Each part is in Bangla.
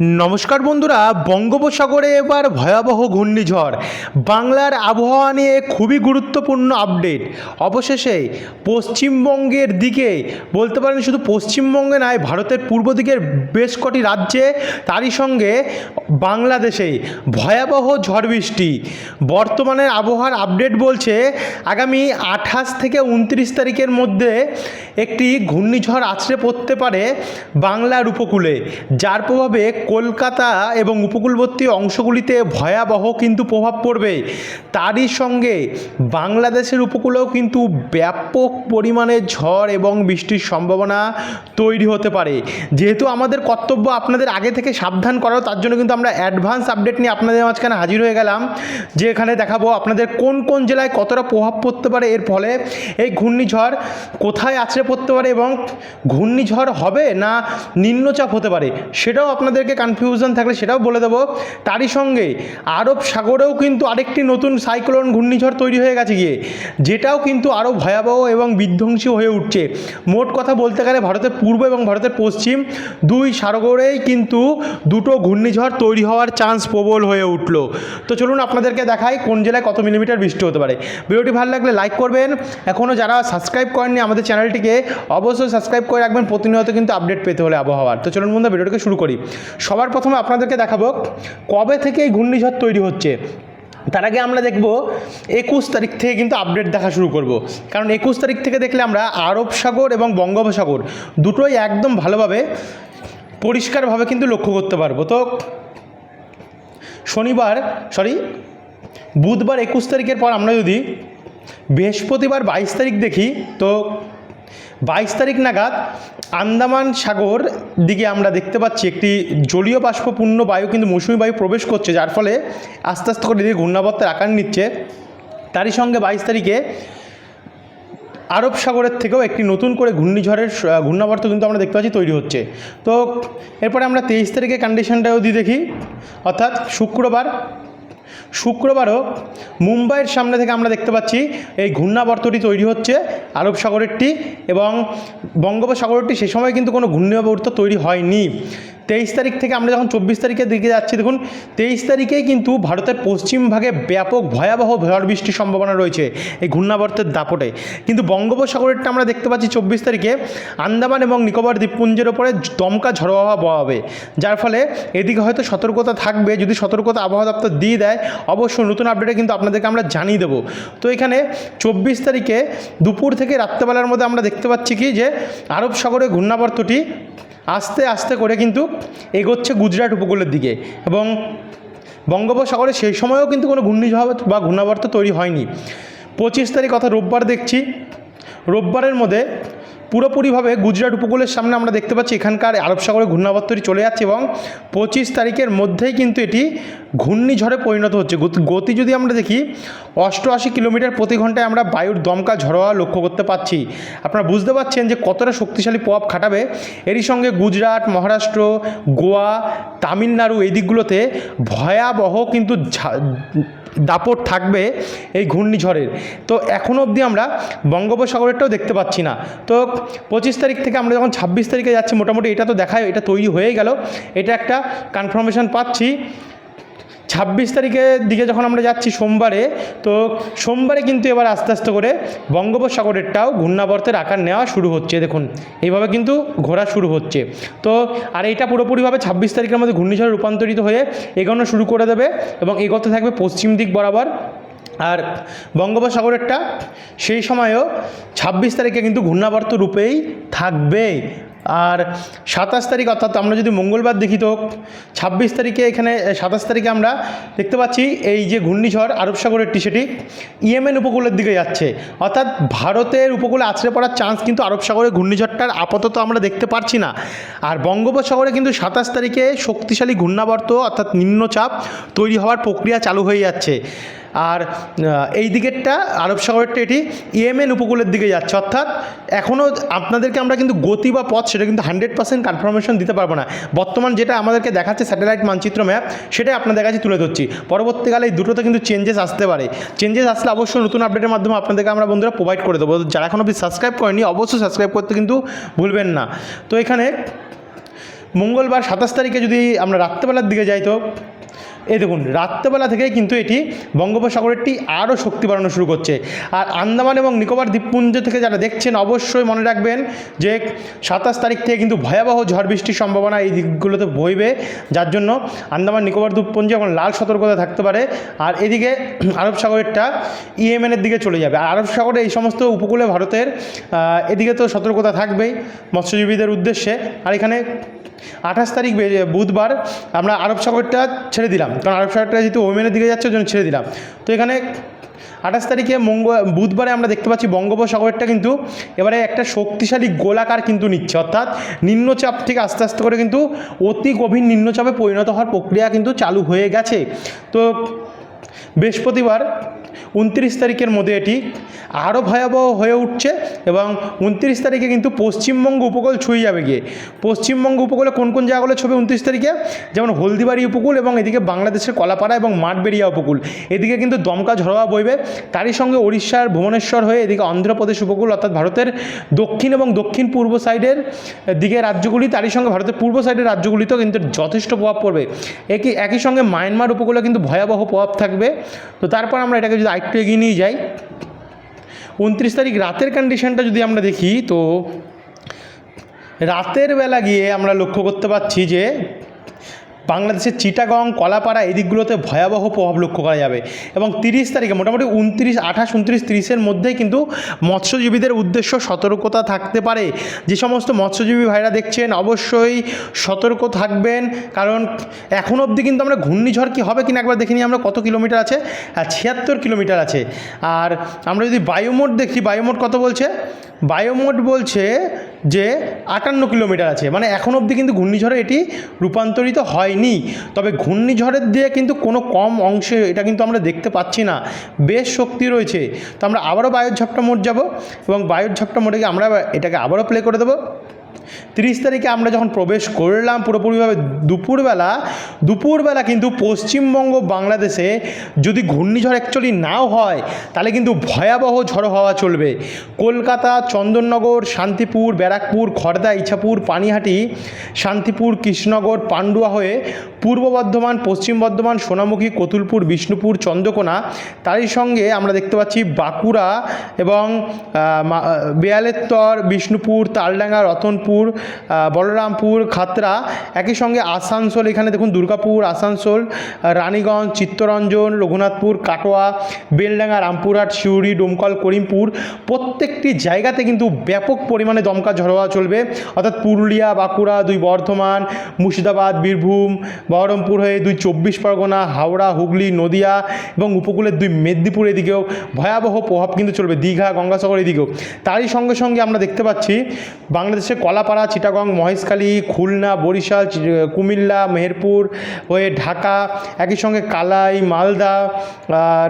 নমস্কার বন্ধুরা, বঙ্গোপসাগরে এবার ভয়াবহ ঘূর্ণিঝড়। বাংলার আবহাওয়া নিয়ে খুবই গুরুত্বপূর্ণ আপডেট। অবশেষে পশ্চিমবঙ্গের দিকে, বলতে পারেন শুধু পশ্চিমবঙ্গে নয়, ভারতের পূর্ব দিকের বেশ কটি রাজ্যে, তারই সঙ্গে বাংলাদেশে ভয়াবহ ঝড় বৃষ্টি। বর্তমানের আবহাওয়ার আপডেট বলছে, আগামী আঠাশ থেকে উনত্রিশ তারিখের মধ্যে একটি ঘূর্ণিঝড় আছড়ে পড়তে পারে বাংলার উপকূলে। যার প্রভাবে কলকাতা এবং উপকূলবর্তী অংশগুলিতে ভয়াবহ কিন্তু প্রভাব পড়বে। তারই সঙ্গে বাংলাদেশের উপকূলেও কিন্তু ব্যাপক পরিমাণে ঝড় এবং বৃষ্টির সম্ভাবনা তৈরি হতে পারে। যেহেতু আমাদের কর্তব্য আপনাদের আগে থেকে সাবধান করাও তার জন্য কিন্তু আমরা অ্যাডভান্স আপডেট নিয়ে আপনাদের মাঝখানে হাজির হয়ে গেলাম। যে এখানে দেখাবো আপনাদের কোন কোন জেলায় কতটা প্রভাব পড়তে পারে। এর ফলে এই ঘূর্ণিঝড় কোথায় আছড়ে পড়তে পারে এবং ঘূর্ণিঝড় হবে না নিম্নচাপ হতে পারে, সেটাও আপনাদেরকে কনফিউশন থাকলে সেটাও বলে দেবো। তারই সঙ্গে আরব সাগরেও কিন্তু আরেকটি নতুন সাইক্লোন ঘূর্ণিঝড় তৈরি হয়ে গেছে গিয়ে, যেটাও কিন্তু আরও ভয়াবহ এবং বিধ্বংসী হয়ে উঠছে। মোট কথা বলতে গেলে ভারতের পূর্ব এবং ভারতের পশ্চিম দুই সাগরেই কিন্তু দুটো ঘূর্ণিঝড় তৈরি হওয়ার চান্স প্রবল হয়ে উঠল। তো চলুন আপনাদেরকে দেখাই কোন জেলায় কত মিলিমিটার বৃষ্টি হতে পারে। ভিডিওটি ভালো লাগলে লাইক করবেন। এখনও যারা সাবস্ক্রাইব করেননি আমাদের চ্যানেলটিকে অবশ্যই সাবস্ক্রাইব করে রাখবেন। প্রতিনিয়ত কিন্তু আপডেট পেতে হলে আবহাওয়ার। তো চলুন বন্ধু ভিডিওটিকে শুরু করি। সবার প্রথমে আপনাদেরকে দেখাবো কবে থেকে এই ঘূর্ণিঝড় তৈরি হচ্ছে। তার আগে আমরা দেখব একুশ তারিখ থেকে কিন্তু আপডেট দেখা শুরু করব। কারণ একুশ তারিখ থেকে দেখলে আমরা আরব সাগর এবং বঙ্গোপসাগর দুটোই একদম ভালোভাবে পরিষ্কারভাবে কিন্তু লক্ষ্য করতে পারব। তো শনিবার সরি বুধবার একুশ তারিখের পর আমরা যদি বৃহস্পতিবার বাইশ তারিখ দেখি, তো বাইশ তারিখ নাগাদ আন্দামান সাগর দিকে আমরা দেখতে পাচ্ছি একটি জলীয় বাষ্পপূর্ণ বায়ু কিন্তু মৌসুমি বায়ু প্রবেশ করছে, যার ফলে আস্তে আস্তে করে এদিকে ঘূর্ণাবর্তের আকার নিচ্ছে। তারই সঙ্গে বাইশ তারিখে আরব সাগরের থেকেও একটি নতুন করে ঘূর্ণিঝড়ের ঘূর্ণাবর্ত কিন্তু আমরা দেখতে পাচ্ছি তৈরি হচ্ছে। তো এরপরে আমরা তেইশ তারিখে কন্ডিশনটাও দিয়ে দেখি। অর্থাৎ শুক্রবার শুক্রবারও মুম্বাইয়ের সামনে থেকে আমরা দেখতে পাচ্ছি এই ঘূর্ণাবর্তটি তৈরি হচ্ছে আরব সাগরেরটি এবং বঙ্গোপসাগরটি সে সময় কিন্তু কোনো ঘূর্ণাবর্ত তৈরি হয়নি। তেইশ তারিখ থেকে আমরা যখন চব্বিশ তারিখের দিকে যাচ্ছি, দেখুন, তেইশ তারিখেই কিন্তু ভারতের পশ্চিম ভাগে ব্যাপক ভয়াবহ ঝড় বৃষ্টির সম্ভাবনা রয়েছে এই ঘূর্ণাবর্তের দাপটে। কিন্তু বঙ্গোপসাগরেরটা আমরা দেখতে পাচ্ছি চব্বিশ তারিখে আন্দামান এবং নিকোবর দ্বীপপুঞ্জের ওপরে দমকা ঝড়ো হাওয়া বওয়াবে যার ফলে এদিকে হয়তো সতর্কতা থাকবে, যদি সতর্কতা আবহাওয়া দপ্তর দিয়ে দেয়, অবশ্যই নতুন আপডেটে কিন্তু আপনাদেরকে আমরা জানিয়ে দেবো। তো এখানে চব্বিশ তারিখে দুপুর থেকে রাত্রেবেলার মধ্যে আমরা দেখতে পাচ্ছি কি যে আরব সাগরে ঘূর্ণাবর্তটি আস্তে আস্তে করে কিন্তু এগোচ্ছে গুজরাট উপকূলের দিকে এবং বঙ্গোপসাগরে সেই সময়েও কিন্তু কোনো ঘূর্ণিঝড় বা ঘূর্ণাবর্ত তৈরি হয়নি। পঁচিশ তারিখ অর্থাৎ রোববার দেখছি। রোববারের মধ্যে পুরোপুরিভাবে গুজরাট উপকূলের সামনে আমরা দেখতে পাচ্ছি এখানকার আরব সাগরে ঘূর্ণাবর্তটি চলে যাচ্ছে এবং পঁচিশ তারিখের মধ্যেই কিন্তু এটি ঘূর্ণিঝড়ে পরিণত হচ্ছে। গতি- যদি আমরা দেখি, অষ্টআশি কিলোমিটার প্রতি ঘন্টায় আমরা বায়ুর দমকা ঝড়ো হওয়া লক্ষ্য করতে পারছি আপনারা বুঝতে পারছেন যে কতটা শক্তিশালী প্রভাব খাটাবে। এরই সঙ্গে গুজরাট, মহারাষ্ট্র, গোয়া, তামিলনাড়ু এই দিকগুলোতে ভয়াবহ কিন্তু দাপট থাকবে এই ঘূর্ণিঝড়ের। তো এখনও অবধি আমরা বঙ্গোপসাগরেরটাও দেখতে পাচ্ছি না। তো পঁচিশ তারিখ থেকে আমরা যখন ছাব্বিশ তারিখে যাচ্ছি, মোটামুটি এটা তো দেখায়, এটা তৈরি হয়ে গেল। এটা একটা কনফার্মেশন পাচ্ছি। ছাব্বিশ তারিখের দিকে যখন আমরা যাচ্ছি সোমবারে, তো সোমবারে কিন্তু এবার আস্তে আস্তে করে বঙ্গোপসাগরেরটাও ঘূর্ণাবর্তের আকার নেওয়া শুরু হচ্ছে দেখুন। এইভাবে কিন্তু ঘোরা শুরু হচ্ছে। তো, আর এইটা পুরোপুরিভাবে ছাব্বিশ তারিখের মধ্যে ঘূর্ণিঝড়ে রূপান্তরিত হয়ে এগোনো শুরু করে দেবে এবং এগোতে থাকবে পশ্চিম দিক বরাবর। আর বঙ্গোপসাগরেরটা সেই সময়ও ছাব্বিশ তারিখে কিন্তু ঘূর্ণাবর্ত রূপেই থাকবে আর সাতাশ তারিখ অর্থাৎ আমরা যদি মঙ্গলবার দেখি তো, ছাব্বিশ তারিখে এখানে সাতাশ তারিখে আমরা দেখতে পাচ্ছি এই যে ঘূর্ণিঝড় আরব সাগরেরটি সেটি ইয়েমেন উপকূলের দিকে যাচ্ছে। অর্থাৎ ভারতের উপকূলে আছড়ে পড়ার চান্স কিন্তু আরব সাগরে ঘূর্ণিঝড়টার আপাতত আমরা দেখতে পারছি না। আর বঙ্গোপসাগরে কিন্তু সাতাশ তারিখে শক্তিশালী ঘূর্ণাবর্ত অর্থাৎ নিম্নচাপ তৈরি হওয়ার প্রক্রিয়া চালু হয়ে যাচ্ছে। আর এই দিকেরটা, আরব সাগরেরটা এটি ইয়েমেন উপকূলের দিকে যাচ্ছে। অর্থাৎ এখনও আপনাদেরকে আমরা কিন্তু গতি বা পথ সেটা কিন্তু হান্ড্রেড পার্সেন্ট কনফার্মেশন দিতে পারব না। বর্তমান যেটা আমাদেরকে দেখাচ্ছে স্যাটেলাইট মানচিত্র ম্যাপ সেটাই আপনাদের কাছে তুলে ধরছি। পরবর্তীকালে এই দুটোতে কিন্তু চেঞ্জেস আসতে পারে। চেঞ্জেস আসলে অবশ্যই নতুন আপডেটের মাধ্যমে আপনাদেরকে আমরা বন্ধুরা প্রোভাইড করে দেবো। যারা এখনও অবধি সাবস্ক্রাইব করেনি অবশ্যই সাবস্ক্রাইব করতে কিন্তু ভুলবেন না। তো এখানে মঙ্গলবার সাতাশ তারিখে যদি আমরা রাত্রেবেলার দিকে যাই, তো এই দেখুন, রাত্রেবেলা থেকেই কিন্তু এটি বঙ্গোপসাগরেরটি আরও শক্তি বাড়ানো শুরু করছে। আর আন্দামান এবং নিকোবর দ্বীপপুঞ্জ থেকে যারা দেখছেন, অবশ্যই মনে রাখবেন যে সাতাশ তারিখ থেকে কিন্তু ভয়াবহ ঝড় বৃষ্টির সম্ভাবনা এই দিকগুলোতে বইবে। যার জন্য আন্দামান, নিকোবর দ্বীপপুঞ্জে এখন লাল সতর্কতা থাকতে পারে। আর এদিকে আরব সাগরেরটা ইয়েমেনের দিকে চলে যাবে। আর আরব সাগরে এই সমস্ত উপকূলে ভারতের এদিকে তো সতর্কতা থাকবেই মৎস্যজীবীদের উদ্দেশ্যে। আর এখানে আঠাশ তারিখ বুধবার আমরা আরব সাগরটা ছেড়ে দিলাম। কারণ আরব সাগরটা যেহেতু ওমেনের দিকে যাচ্ছে ওই জন্য ছেড়ে দিলাম। তো এখানে আঠাশ তারিখে মঙ্গল বুধবারে আমরা দেখতে পাচ্ছি বঙ্গোপসাগরটা কিন্তু এবারে একটা শক্তিশালী গোলাকার কিন্তু নিচ্ছে। অর্থাৎ নিম্নচাপ থেকে আস্তে আস্তে করে কিন্তু অতি গভীর নিম্নচাপে পরিণত হওয়ার প্রক্রিয়া কিন্তু চালু হয়ে গেছে। তো বৃহস্পতিবার উনত্রিশ তারিখের মধ্যে এটি আরও ভয়াবহ হয়ে উঠছে এবং উনত্রিশ তারিখে কিন্তু পশ্চিমবঙ্গ উপকূল ছুঁয়ে যাবে গিয়ে। পশ্চিমবঙ্গ উপকূলে কোন কোন জায়গাগুলো ছবি উনত্রিশ তারিখে? যেমন হলদিবাড়ি উপকূল এবং এদিকে বাংলাদেশের কলাপাড়া এবং মাঠবেড়িয়া উপকূল। এদিকে কিন্তু দমকা ঝড়োয়া বইবে। তারই সঙ্গে উড়িষ্যার ভুবনেশ্বর হয়ে এদিকে অন্ধ্রপ্রদেশ উপকূল অর্থাৎ ভারতের দক্ষিণ এবং দক্ষিণ পূর্ব সাইডের দিকে রাজ্যগুলি, তারই সঙ্গে ভারতের পূর্ব সাইডের রাজ্যগুলিতেও কিন্তু যথেষ্ট প্রভাব পড়বে। একই একই সঙ্গে মায়ানমার উপকূলে কিন্তু ভয়াবহ প্রভাব থাকবে। তো তারপর আমরা এটাকে যদি আরেকটু এগিয়ে নিয়ে যাই। উনত্রিশ তারিখ রাতের কন্ডিশনটা যদি আমরা দেখি, তো রাতের বেলা গিয়ে আমরা লক্ষ্য করতে পারছি যে বাংলাদেশের চিটাগং, কলাপাড়া এই দিকগুলোতে ভয়াবহ প্রভাব লক্ষ্য করা যাবে। এবং তিরিশ তারিখে, মোটামুটি উনত্রিশ, আঠাশ, উনত্রিশ, তিরিশের মধ্যেই কিন্তু মৎস্যজীবীদের উদ্দেশ্য সতর্কতা থাকতে পারে। যে সমস্ত মৎস্যজীবী ভাইরা দেখছেন, অবশ্যই সতর্ক থাকবেন। কারণ এখন অবধি কিন্তু আমরা ঘূর্ণিঝড় কি হবে কিনা একবার দেখিনি আমরা কত কিলোমিটার আছে? ছিয়াত্তর কিলোমিটার আছে। আর আমরা যদি বায়োমোট দেখি বায়োমোট কত বলছে? বায়োমোট বলছে যে আটান্ন কিলোমিটার আছে। মানে এখন অবধি কিন্তু ঘূর্ণিঝড়ে এটি রূপান্তরিত হয়নি। তবে ঘূর্ণিঝড়ের দিয়ে কিন্তু কোনো কম অংশে এটা কিন্তু আমরা দেখতে পাচ্ছি না। বেশ শক্তি রয়েছে। তো আমরা আবারও বায়ুর ঝাপটা মোড় যাব এবং বায়ুর ঝাপটা মোড়ে আমরা এটাকে আবারও প্লে করে দেবো। তিরিশ তারিখে আমরা যখন প্রবেশ করলাম পুরোপুরিভাবে দুপুরবেলা দুপুরবেলা কিন্তু পশ্চিমবঙ্গ বাংলাদেশে যদি ঘূর্ণিঝড় অ্যাকচুয়ালি নাও হয়, তাহলে কিন্তু ভয়াবহ ঝড়ো হওয়া চলবে। কলকাতা, চন্দননগর, শান্তিপুর, ব্যারাকপুর খড়দা ইছাপুর, পানিহাটি, শান্তিপুর, কৃষ্ণনগর, পান্ডুয়া হয়ে পূর্ব বর্ধমান, পশ্চিম বর্ধমান, সোনামুখী, কতুলপুর, বিষ্ণুপুর, চন্দ্রকোনা, তারই সঙ্গে আমরা দেখতে পাচ্ছি বাঁকুড়া এবং বেয়ালেত্তর, বিষ্ণুপুর, তালডাঙ্গা, রতনপুর আহ, বলরামপুর খাতড়া একই সঙ্গে আসানসোল এখানে দেখুন দুর্গাপুর আসানসোল রানীগঞ্জ চিত্তরঞ্জন রঘুনাথপুর কাটোয়া বেলডাঙ্গা রামপুরহাট সিউড়ি ডোমকল করিমপুর প্রত্যেকটি জায়গাতে কিন্তু ব্যাপক পরিমাণে দমকা ঝড়োয়া চলবে। অর্থাৎ পুরুলিয়া বাঁকুড়া দুই বর্ধমান মুর্শিদাবাদ বীরভূম বহরমপুর হয়ে দুই চব্বিশ পরগনা হাওড়া হুগলি নদিয়া এবং উপকূলের দুই মেদিনীপুর এদিকেও ভয়াবহ প্রভাব কিন্তু চলবে। দীঘা গঙ্গাসাগর এদিকেও। তারই সঙ্গে সঙ্গে আমরা দেখতে পাচ্ছি বাংলাদেশের কলাপাড়া চিটাগং, মহেশখালী, খুলনা, বরিশাল কুমিল্লা, মেহেরপুর, হয়ে ঢাকা, একই সঙ্গে কালাই, মালদা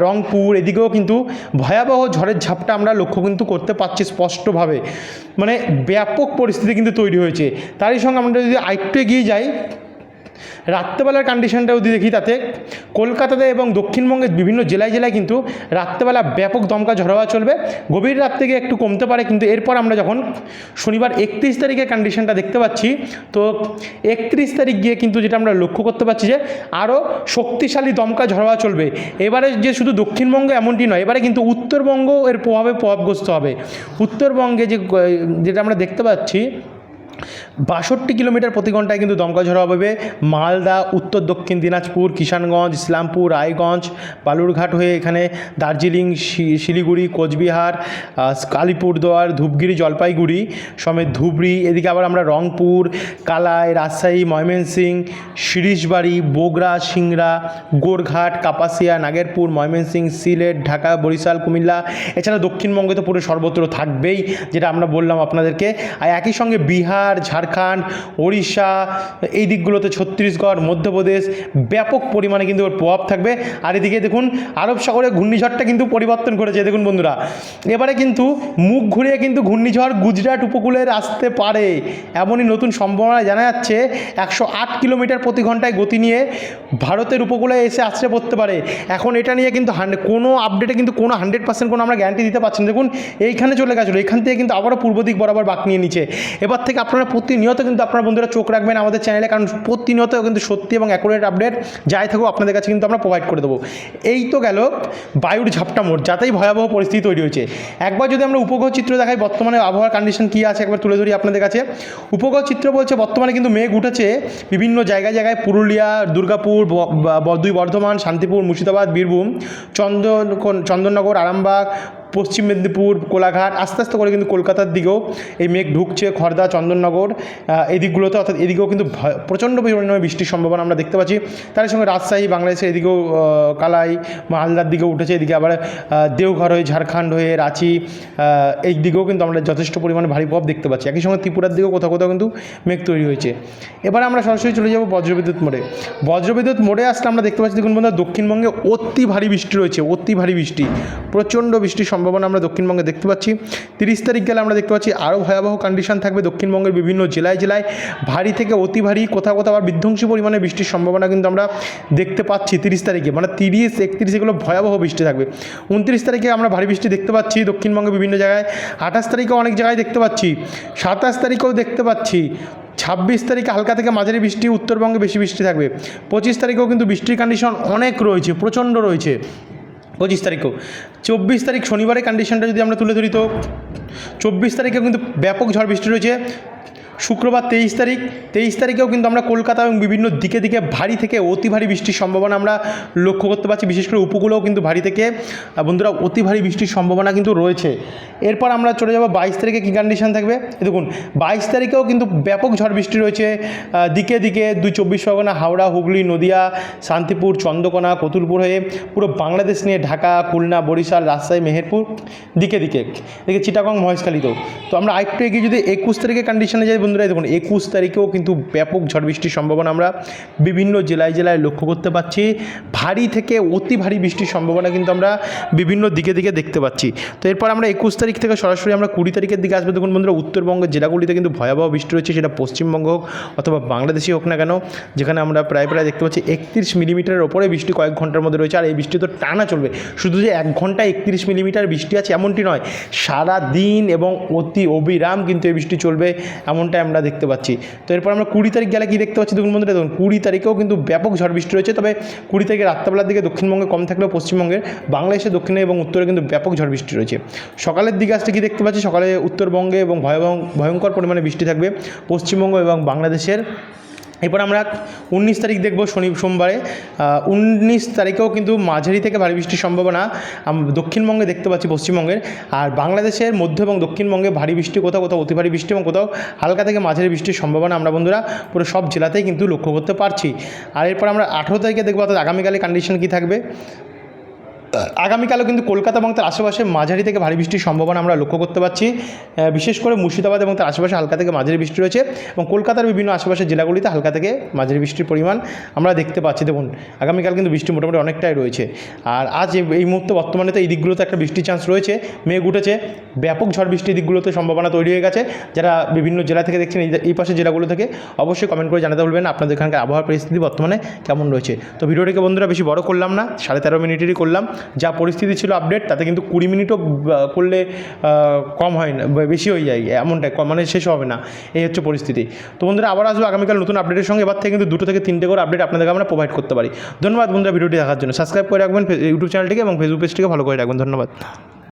রংপুর, এদিকেও কিন্তু ভয়াবহ ঝড়ের ঝাপটা আমরা লক্ষ্য কিন্তু করতে পারছি স্পষ্টভাবে। মানে ব্যাপক পরিস্থিতি কিন্তু তৈরি হয়েছে। তারই সঙ্গে আমরা যদি আরেকটু এগিয়ে যাই রাত্রেবেলার কন্ডিশনটা যদি দেখি তাতে, কলকাতাতে এবং দক্ষিণবঙ্গের বিভিন্ন জেলায় জেলায় কিন্তু রাত্রেবেলা ব্যাপক দমকা ঝড়োয়া চলবে। গভীর রাত থেকে একটু কমতে পারে, কিন্তু এরপর আমরা যখন শনিবার একত্রিশ তারিখের কন্ডিশনটা দেখতে পাচ্ছি, তো একত্রিশ তারিখ গিয়ে কিন্তু যেটা আমরা লক্ষ্য করতে পারছি যে আরও শক্তিশালী দমকা ঝড়োয়া চলবে। এবারে যে শুধু দক্ষিণবঙ্গ এমনটি নয়, এবারে কিন্তু উত্তরবঙ্গ এর প্রভাবে প্রভাবগ্রস্ত হবে। উত্তরবঙ্গে যে, যেটা আমরা দেখতে পাচ্ছি বাষট্টি কিলোমিটার প্রতি ঘন্টায় কিন্তু দমকা ঝড় হবে। মালদা উত্তর দক্ষিণ দিনাজপুর কিষানগঞ্জ ইসলামপুর রায়গঞ্জ বালুরঘাট হয়ে এখানে দার্জিলিং শিলিগুড়ি কোচবিহার আহ, আলিপুরদুয়ার ধূপগিরি জলপাইগুড়ি সমেত ধুবড়ি এদিকে আবার আমরা রংপুর কালাই রাজশাহী ময়মনসিং শিরিশবাড়ি বগুড়া সিংড়া গোরঘাট কাপাসিয়া নাগেরপুর ময়মনসিং সিলেট ঢাকা বরিশাল কুমিল্লা এছাড়া দক্ষিণবঙ্গে তো পুরো সর্বত্র থাকবেই যেটা আমরা বললাম আপনাদেরকে। আর একই সঙ্গে বিহার ঝাড়খণ্ড, ওড়িশা, এই দিকগুলোতে ছত্তিশগড়, মধ্যপ্রদেশ ব্যাপক পরিমাণে কিন্তু ওর প্রভাব থাকবে। আর এদিকে দেখুন, আরব সাগরে ঘূর্ণিঝড়টা কিন্তু পরিবর্তন করেছে, দেখুন বন্ধুরা। এবারে কিন্তু মুখ ঘুরিয়ে কিন্তু ঘূর্ণিঝড় গুজরাট উপকূলের আসতে পারে, এমনই নতুন সম্ভাবনা জানা যাচ্ছে। একশো আট কিলোমিটার প্রতি ঘন্টায় গতি নিয়ে ভারতের উপকূলে এসে আছড়ে পড়তে পারে। এখন এটা নিয়ে কিন্তু কোনো আপডেটে কিন্তু কোনো হান্ড্রেড পার্সেন্ট কোনো আমরা গ্যারান্টি দিতে পারছি না। দেখুন, এইখানে চলে গেছিল, এখান থেকে কিন্তু আবারও পূর্ব দিক বরাবর বাঁক নিয়ে নিচে এবার থেকে আপনারা আপনারা প্রতিনিয়ত কিন্তু আপনারা বন্ধুরা চোখ রাখবেন আমাদের চ্যানেলে, কারণ প্রতিনিয়ত কিন্তু সত্যি এবং অ্যাকুরেট আপডেট যাই থাকুক আপনাদের কাছে কিন্তু আমরা প্রোভাইড করে দেবো। এই তো গেল বায়ুর ঝাপটা মোড়, যাতেই ভয়াবহ পরিস্থিতি তৈরি হয়েছে। একবার যদি আমরা উপগ্রহ চিত্র দেখাই, বর্তমানে আবহাওয়ার কন্ডিশন কী আছে একবার তুলে ধরি আপনাদের কাছে। উপগ্রহ চিত্র বলছে, বর্তমানে কিন্তু মেঘ উঠেছে বিভিন্ন জায়গায় জায়গায়, পুরুলিয়া, দুর্গাপুর দুই বর্ধমান, শান্তিপুর, মুর্শিদাবাদ, বীরভূম, চন্দন চন্দননগর, আরামবাগ, পশ্চিম মেদিনীপুর, কোলাঘাট, আস্তে আস্তে করে কিন্তু কলকাতার দিকেও এই মেঘ ঢুকছে, খর্দা, চন্দননগর আহ, এই দিকগুলোতে অর্থাৎ এদিকেও কিন্তু প্রচণ্ড পরিমাণে বৃষ্টির সম্ভাবনা আমরা দেখতে পাচ্ছি। তার সঙ্গে রাজশাহী বাংলাদেশের এদিকেও কালাই মালদার দিকেও উঠেছে। এদিকে আবার দেওঘর হয়ে ঝাড়খণ্ড হয়ে রাঁচি এই দিকেও কিন্তু আমরা যথেষ্ট পরিমাণে ভারী প্রভাব দেখতে পাচ্ছি। একই সঙ্গে ত্রিপুরার দিকেও কোথাও কোথাও কিন্তু মেঘ তৈরি হয়েছে। এবার আমরা সরাসরি চলে যাব বজ্রবিদ্যুৎ মোড়ে। বজ্রবিদ্যুৎ মোড়ে আসলে আমরা দেখতে পাচ্ছি দেখুন বন্ধুরা দক্ষিণবঙ্গে অতি ভারী বৃষ্টি রয়েছে অতি ভারী বৃষ্টি। প্রচণ্ড বৃষ্টির সম্ভাবনা আমরা দক্ষিণবঙ্গে দেখতে পাচ্ছি। তিরিশ তারিখ গেলে আমরা দেখতে পাচ্ছি আরও ভয়াবহ কন্ডিশন থাকবে দক্ষিণবঙ্গের বিভিন্ন জেলায় জেলায় ভারী থেকে অতি ভারী, কোথাও কোথাও আবার বিধ্বংসী পরিমাণে বৃষ্টির সম্ভাবনা কিন্তু আমরা দেখতে পাচ্ছি তিরিশ তারিখে। মানে তিরিশ, একত্রিশ এগুলো ভয়াবহ বৃষ্টি থাকবে। উনত্রিশ তারিখে আমরা ভারী বৃষ্টি দেখতে পাচ্ছি দক্ষিণবঙ্গে বিভিন্ন জায়গায়। আঠাশ তারিখেও অনেক জায়গায় দেখতে পাচ্ছি। সাতাশ তারিখেও দেখতে পাচ্ছি। ছাব্বিশ তারিখে হালকা থেকে মাঝারি বৃষ্টি, উত্তরবঙ্গে বেশি বৃষ্টি থাকবে। পঁচিশ তারিখেও কিন্তু বৃষ্টির কন্ডিশন অনেক রয়েছে, প্রচণ্ড রয়েছে। পঁচিশ তারিখেও। চব্বিশ তারিখ শনিবারের কন্ডিশনটা যদি আমরা তুলে ধরি তো, চব্বিশ তারিখেও কিন্তু ব্যাপক ঝড় বৃষ্টি রয়েছে। শুক্রবার তেইশ তারিখ, তেইশ তারিখেও কিন্তু আমরা কলকাতা এবং বিভিন্ন দিকে দিকে ভারী থেকে অতি ভারী বৃষ্টির সম্ভাবনা আমরা লক্ষ্য করতে পারছি। বিশেষ করে উপকূলেও কিন্তু ভারী থেকে বন্ধুরা অতি ভারী বৃষ্টির সম্ভাবনা কিন্তু রয়েছে। এরপর আমরা চলে যাব বাইশ তারিখে কী কন্ডিশন থাকবে? দেখুন, বাইশ তারিখেও কিন্তু ব্যাপক ঝড় বৃষ্টি রয়েছে। দিকে দিকে দুই চব্বিশ পরগনা, হাওড়া, হুগলি, নদিয়া, শান্তিপুর, চন্দ্রকোনা, কতুলপুর হয়ে পুরো বাংলাদেশ নিয়ে ঢাকা, খুলনা, বরিশাল, রাজশাহী, মেহেরপুর দিকে দিকে। এদিকে চিটাগং, মহেশখালীতেও। তো আমরা আরেকটু এগিয়ে যদি একুশ তারিখে কন্ডিশনে যাই বন্ধুরা দেখুন, একুশ তারিখেও কিন্তু ব্যাপক ঝড় বৃষ্টির সম্ভাবনা আমরা বিভিন্ন জেলায় জেলায় লক্ষ্য করতে পারছি ভারী থেকে অতি ভারী বৃষ্টির সম্ভাবনা কিন্তু আমরা বিভিন্ন দিকে দিকে দেখতে পাচ্ছি। তো এরপর আমরা একুশ তারিখ থেকে সরাসরি আমরা কুড়ি তারিখের দিকে আসবে। দেখুন বন্ধুরা, উত্তরবঙ্গের জেলাগুলিতে কিন্তু ভয়াবহ বৃষ্টি রয়েছে, সেটা পশ্চিমবঙ্গ হোক অথবা বাংলাদেশই হোক না কেন, যেখানে আমরা প্রায় প্রায় দেখতে পাচ্ছি একত্রিশ মিলিমিটারের ওপরে বৃষ্টি কয়েক ঘণ্টার মধ্যে রয়েছে। আর এই বৃষ্টি তো টানা চলবে, শুধু যে এক ঘন্টায় একত্রিশ মিলিমিটার বৃষ্টি আছে এমনটি নয় সারা দিন এবং অতি অবিরাম কিন্তু এই বৃষ্টি চলবে এমনটাই আমরা দেখতে পাচ্ছি। তো এরপর আমরা কুড়ি তারিখ গেলে কি দেখতে পাচ্ছি দেখুন বন্ধুরা, দেখুন, কুড়ি তারিখেও কিন্তু ব্যাপক ঝড় বৃষ্টি রয়েছে। তবে কুড়ি তারিখে রাত্রাবেলার দিকে দক্ষিণবঙ্গে কম থাকলেও পশ্চিমবঙ্গের বাংলাদেশে দক্ষিণে এবং উত্তরে কিন্তু ব্যাপক ঝড় বৃষ্টি রয়েছে। সকালের দিকে আসতে কি দেখতে পাচ্ছি? সকালে উত্তরবঙ্গে এবং ভয়ঙ্কর পরিমাণে বৃষ্টি থাকবে। পশ্চিমবঙ্গ এবং বাংলাদেশের এরপর আমরা উনিশ তারিখ দেখব শনি, সোমবারে। উনিশ তারিখেও কিন্তু মাঝারি থেকে ভারী বৃষ্টির সম্ভাবনা দক্ষিণবঙ্গে দেখতে পাচ্ছি পশ্চিমবঙ্গের। আর বাংলাদেশের মধ্য এবং দক্ষিণবঙ্গে ভারী বৃষ্টি কোথাও কোথাও অতি ভারী বৃষ্টি এবং কোথাও হালকা থেকে মাঝারি বৃষ্টির সম্ভাবনা আমরা বন্ধুরা পুরো সব জেলাতেই কিন্তু লক্ষ্য করতে পারছি। আর এরপর আমরা আঠেরো তারিখে দেখব অর্থাৎ আগামীকালে কন্ডিশন কী থাকবে? আগামীকালও কিন্তু কলকাতা এবং তার আশেপাশে মাঝারি থেকে ভারী বৃষ্টির সম্ভাবনা আমরা লক্ষ্য করতে পারছি। বিশেষ করে মুর্শিদাবাদ এবং তার আশেপাশে হালকা থেকে মাঝারি বৃষ্টি রয়েছে এবং কলকাতার বিভিন্ন আশেপাশের জেলাগুলিতে হালকা থেকে মাঝারি বৃষ্টির পরিমাণ আমরা দেখতে পাচ্ছি। দেখুন, আগামীকাল কিন্তু বৃষ্টি মোটামুটি অনেকটাই রয়েছে। আর আজ এই- মুহূর্তে বর্তমানে তো এই দিকগুলোতে একটা বৃষ্টির চান্স রয়েছে। মেঘ উঠেছে, ব্যাপক ঝড় বৃষ্টির দিকগুলোতে সম্ভাবনা তৈরি হয়ে গেছে। যারা বিভিন্ন জেলা থেকে দেখছেন, এই- পাশের জেলাগুলো থেকে অবশ্যই কমেন্ট করে জানাতে বলবেন আপনাদের এখানকার আবহাওয়ার পরিস্থিতি বর্তমানে কেমন রয়েছে? তো ভিডিওটিকে বন্ধুরা বেশি বড় করলাম না, সাড়ে তেরো মিনিটেরই করলাম। যা পরিস্থিতি ছিল আপডেট তাতে কিন্তু কুড়ি মিনিটও করলে কম হয় না বেশি হয়ে যায়, এমনটাই কম মানে শেষ হবে না, এই হচ্ছে পরিস্থিতি। তো বন্ধুরা, আবার আসব আগামীকাল নতুন আপডেটের সঙ্গে, এবার থেকে কিন্তু দুটো থেকে তিনটে করে আপডেট আপনাদেরকে আমরা প্রোভাইড করতে পারি। ধন্যবাদ বন্ধুরা, ভিডিওটি দেখার জন্য। সাবস্ক্রাইব করে রাখবেন ইউটিউব চ্যানেলটিকে এবং ফেসবুক পেজটিকে ভালো করে রাখবেন। ধন্যবাদ।